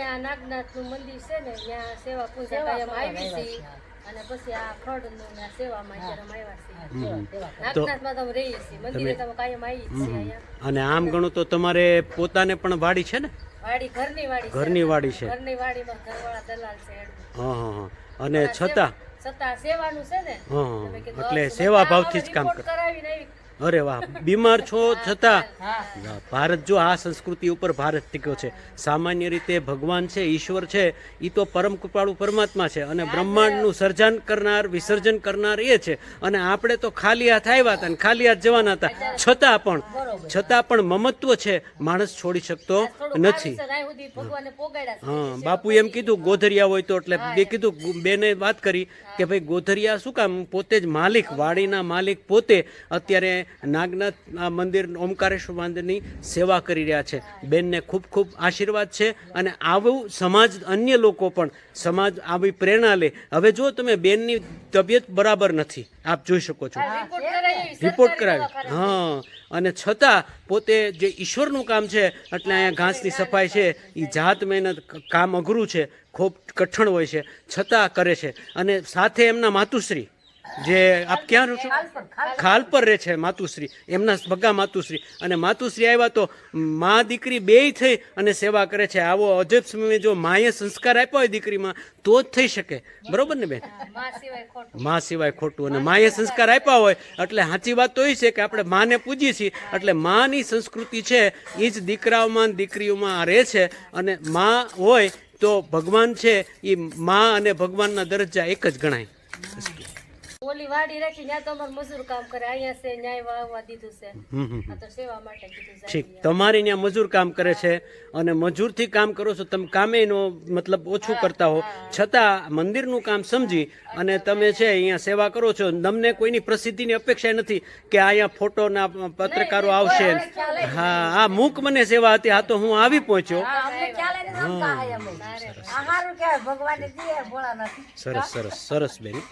નાગનાથનું મંદિર છે ને ત્યાં સેવા પૂજા કાયમ આવી છે. અને પછી આ ખડનું ને સેવામાં અત્યારે આવ્યા છે નાગનાથમાં તમે રહી છે મંદિરે તમે કાયમ આવી છે અહીંયા. અને આમ ગણો તો તમારે પોતાને પણ વાડી છે ને? વાડી ઘરની વાડી છે. ઘરની વાડી છે. ઘરની વાડીમાં ઘરવાળા દલાલ છે હા હા હા. અને છતાં છતાં સેવાનું છે ને એટલે સેવા ભાવથી જ કામ કરાવીને આવી. અરે વાહ બીમાર છો છતાં ભારત જો આ સંસ્કૃતિ ઉપર ભારત ટીક્યો છે. સામાન્ય રીતે ભગવાન છે ઈશ્વર છે એ તો પરમ કૃપાળુ પરમાત્મા છે અને બ્રહ્માંડનું સર્જન કરનાર વિસર્જન કરનાર એ છે. અને આપણે તો ખાલી હાથ આવ્યા હતા અને ખાલી હાથ જવાના હતા. છતાં પણ છતાં પણ મમત્વ છે માણસ છોડી શકતો નથી. હા બાપુ એમ કીધું ગોધરિયા હોય તો એટલે બે કીધું બેને વાત કરી કે ભાઈ ગોધરિયા શું કામ? પોતે જ માલિક વાડીના માલિક પોતે. અત્યારે નાગનાથ આ મંદિર ઓમકારેશ્વર મંદિરની સેવા કરી રહ્યા છે. બેનને ખૂબ ખૂબ આશીર્વાદ છે અને આવું સમાજ અન્ય લોકો પણ સમાજ આવી પ્રેરણા લે. હવે જો તમે બેનની તબિયત બરાબર નથી આપ જોઈ શકો છો. રિપોર્ટ કરાવી, રિપોર્ટ સરકારી કરાવી. હા અને છતાં પોતે જે ઈશ્વરનું કામ છે એટલે અહીંયા ઘાસની સફાઈ છે એ જાત મહેનત કામ અઘરું છે ખૂબ કઠણ હોય છે છતાં કરે છે. અને સાથે એમના માતુશ્રી જે આપ ક્યાં રહો છો? ખાલ પર રહે છે માતુશ્રી એમના ભગા માતુશ્રી. અને માતુશ્રી આવ્યા તો મા દીકરી બેય થઈ અને સેવા કરે છે. આવો અજબ સમયે જો માએ સંસ્કાર આપ્યા હોય દીકરીમાં તો જ થઈ શકે. બરોબર ને બેન? મા સિવાય ખોટું. અને માએ સંસ્કાર આપ્યા હોય એટલે સાચી વાત તો એ છે કે આપણે માને પૂજીએ છીએ. એટલે માની સંસ્કૃતિ છે એ જ દીકરાઓમાં દીકરીઓમાં રહે છે. અને મા હોય તો ભગવાન છે એ મા અને ભગવાનના દરજ્જા એક જ ગણાય. ઓલી વાડી રાખી ત્યાં તો અમારે મજૂર કામ કરે. અહીંયા છે ન્યાય વાવવા દીધું છે. હમ હમ આ તો સેવા માટે કીધું છે ઠીક. તમારી ત્યાં મજૂર કામ કરે છે અને મજૂરથી કામ કરો છો તમે કામે નો મતલબ ઓછું કરતા હો. છતાં મંદિરનું કામ સમજી અને તમે છે અહીંયા સેવા કરો છો. તમને કોઈની પ્રસિદ્ધિની અપેક્ષા નથી કે અહીંયા ફોટોના પત્રકારો આવશે. હા આ મૂક મને સેવા હતી આ તો હું આવી પહોંચ્યો. સરસ સરસ સરસ બેન.